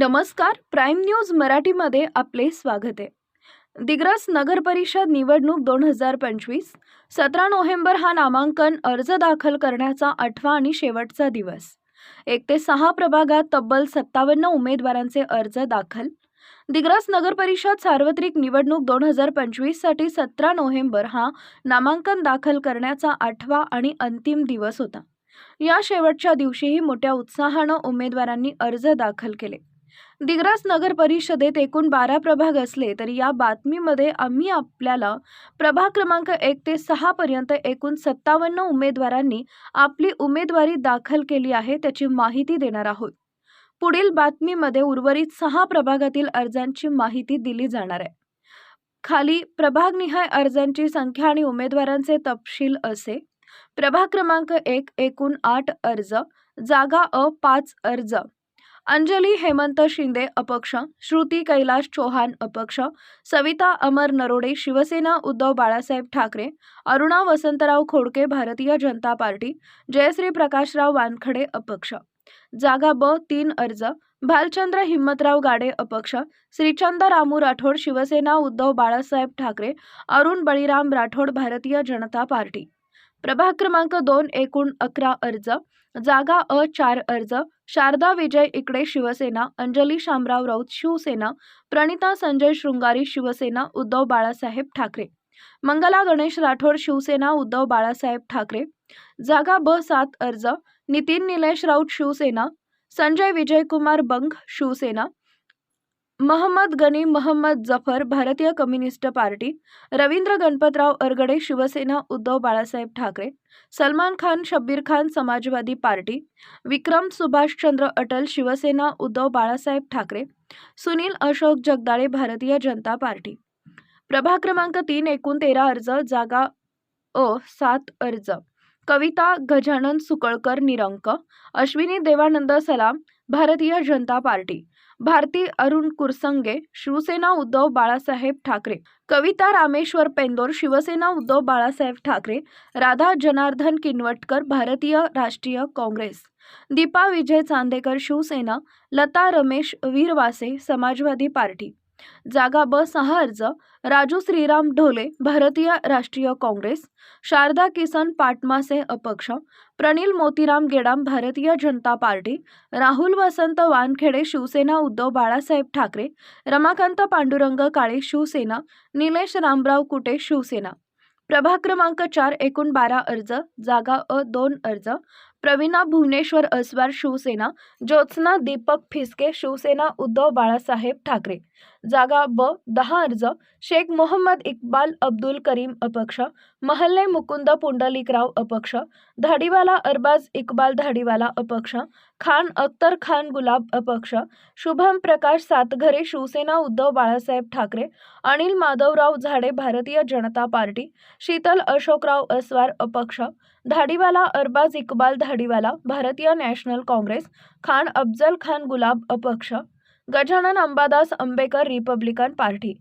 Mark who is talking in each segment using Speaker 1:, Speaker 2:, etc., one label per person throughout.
Speaker 1: नमस्कार prime news मराठीमध्ये आपले स्वागत आहे. दिग्रस नगर परिषद निवडणूक दोन हजार पंचवीस सतरा नोव्हेंबर हा नामांकन अर्ज दाखल करण्याचा आठवा आणि शेवटचा दिवस. एक ते सहा प्रभागात तब्बल सत्तावन्न उमेदवारांचे अर्ज दाखल. दिग्रस नगर परिषद सार्वत्रिक निवडणूक दोन हजार पंचवीससाठी सतरा नोव्हेंबर हा नामांकन दाखल करण्याचा आठवा आणि अंतिम दिवस होता. या शेवटच्या दिवशीही मोठ्या उत्साहानं उमेदवारांनी अर्ज दाखल केले. दिग्रास नगर परिषदेत एकूण बारा प्रभाग असले तरी या बातमीमध्ये आम्ही आपल्याला प्रभाग क्रमांक एक ते सहा पर्यंत एकूण सत्तावन्न उमेदवारांनी आपली उमेदवारी दाखल केली आहे त्याची माहिती देणार आहोत. पुढील बातमीमध्ये उर्वरित सहा प्रभागातील अर्जांची माहिती दिली जाणार आहे. खाली प्रभागनिहाय अर्जांची संख्या आणि उमेदवारांचे तपशील असे. प्रभाग क्रमांक एक एकूण आठ अर्ज जागा अ पाच अर्ज अंजली हेमंत शिंदे अपक्ष श्रुती कैलाश चौहान अपक्ष सविता अमर नरोडे शिवसेना उद्धव बाळासाहेब ठाकरे अरुणा वसंतराव खोडके भारतीय जनता पार्टी जयश्री प्रकाशराव वानखडे अपक्ष. जागा ब तीन अर्ज भालचंद्र हिम्मतराव गाडे अपक्ष श्रीचंद रामू राठोड शिवसेना उद्धव बाळासाहेब ठाकरे अरुण बळीराम राठोड भारतीय जनता पार्टी. प्रभाग क्रमांक दोन एकूण अकरा अर्ज जागा अ चार अर्ज शारदा विजय इकडे शिवसेना अंजली शामराव राऊत शिवसेना प्रणिता संजय शृंगारी शिवसेना उद्धव बाळासाहेब ठाकरे. मंगला गणेश राठोड शिवसेना उद्धव बाळासाहेब ठाकरे. जागा ब सात अर्ज Nitin Nilesh Raut Shiv Sena Sanjay Vijaykumar Bang Shiv Sena Mohammed Gani Mohammad Zafar Bharatiya Communist Party Ravindra Ganpatrao Argade Shiv Sena Uddhav Balasaheb Thackeray Salman Khan Shabbir Khan Samajwadi Party Vikram Subhashchandra Atal Shiv Sena Uddhav Balasaheb Thackeray Sunil Ashok Jagdale Bharatiya Janata Party. प्रभाग क्रमांक तीन एकूण तेरा अर्ज जागा अ सात अर्ज. कविता गजानन सुकळकर निरंक Ashwini Devanand Salam Bharatiya Janata Party. Bharti Arun Kursange Shiv Sena Uddhav Balasaheb Thackeray Kavita Rameshwar Pendor Shiv Sena Uddhav Balasaheb Thackeray Radha Janardan Kinwatkar Bharatiya Rashtriya Congress Deepa Vijay Chandekar Shiv Sena Lata Ramesh Virwase Samajwadi Party. जागा ब सहा अर्ज राजू श्रीराम ढोले भारतीय राष्ट्रीय काँग्रेस शारदा किसन पाटमासे अपक्ष Pranil Motiram Gedam Bharatiya Janata party Rahul Vasant Wankhede Shiv Sena Uddhav Balasaheb Thackeray Ramakant Pandurang Kale Shiv Sena Nilesh Ramrao Kute Shiv Sena. प्रभाग क्रमांक चार एकूण बारा अर्ज जागा अ दोन अर्ज प्रवीणा भुवनेश्वर अस्वार शिवसेना ज्योत्स्ना दीपक फिसके शिवसेना उद्धव बाळासाहेब ठाकरे. जागा ब दहा अर्ज शेख मोहम्मद इक्बाल अब्दुल करीम अपक्ष महल्ले मुकुंद पुंडलिकराव अपक्ष धाडीवाला अरबाज इक्बाल धाडीवाला अपक्ष खान अख्तर खान गुलाब अपक्ष शुभम प्रकाश सातघरे शिवसेना उद्धव बाळासाहेब ठाकरे अनिल माधवराव झाडे भारतीय जनता पार्टी शीतल अशोकराव अस्वार अपक्ष धाडीवाला अरबाज इक्बाल धाडीवाला भारतीय नॅशनल काँग्रेस खान अफजल खान गुलाब अपक्ष गजानन अंबादास आंबेकर रिपब्लिकन पार्टी.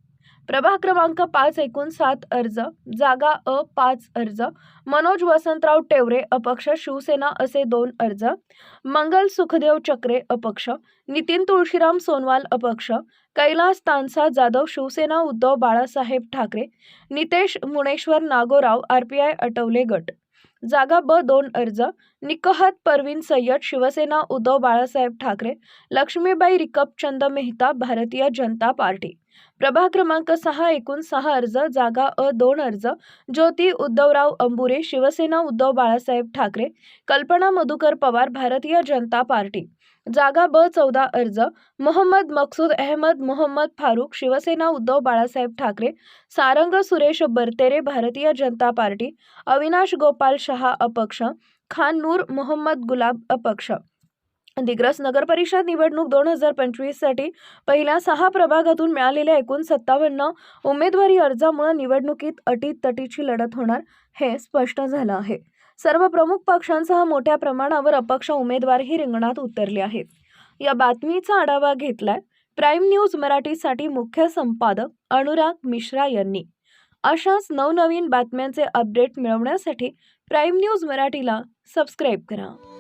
Speaker 1: प्रभाग क्रमांक पाच एकूण सात अर्ज जागा अ पाच अर्ज मनोज वसंतराव टेवरे अपक्ष शिवसेना असे दोन अर्ज मंगल सुखदेव चक्रे अपक्ष नितीन तुळशीराम सोनवाल अपक्ष Kailas Tansa Jadhav Shiv Sena Uddhav Balasaheb Thackeray Nitesh Muneshwar Nagorao R P I Athawale गट. जागा ब दोन अर्ज. निकहत परवीन सय्यद शिवसेना उद्धव बाळासाहेब ठाकरे लक्ष्मीबाई रिकपचंद मेहता भारतीय जनता पार्टी. प्रभाग क्रमांक सहा एकूण सहा अर्ज जागा अ दोन अर्ज. ज्योती उद्धवराव अंबुरे शिवसेना उद्धव बाळासाहेब ठाकरे कल्पना मधुकर पवार भारतीय जनता पार्टी. जागा ब चौदा अर्ज. मोहम्मद मकसूद अहमद मोहम्मद फारूक शिवसेना उद्धव बाळासाहेब ठाकरे सारंग सुरेश बरतेरे भारतीय जनता पार्टी अविनाश गोपाल शहा अपक्ष खान नूर मोहम्मद गुलाब अपक्ष. दिग्रस नगर परिषद निवडणूक दोन हजार पंचवीससाठी पहिल्या सहा प्रभागातून मिळालेल्या एकूण सत्तावन्न उमेदवारी अर्जामुळे निवडणुकीत अटीतटीची लढत होणार हे स्पष्ट झालं आहे. सर्व प्रमुख पक्षांसह मोठ्या प्रमाणावर अपक्ष उमेदवारही रिंगणात उतरले आहेत. या बातमीचा आढावा घेतलाय प्राईम न्यूज मराठीसाठी मुख्य संपादक अनुराग मिश्रा यांनी. अशाच नवनवीन बातम्यांचे अपडेट मिळवण्यासाठी प्राईम न्यूज मराठीला सबस्क्राईब करा.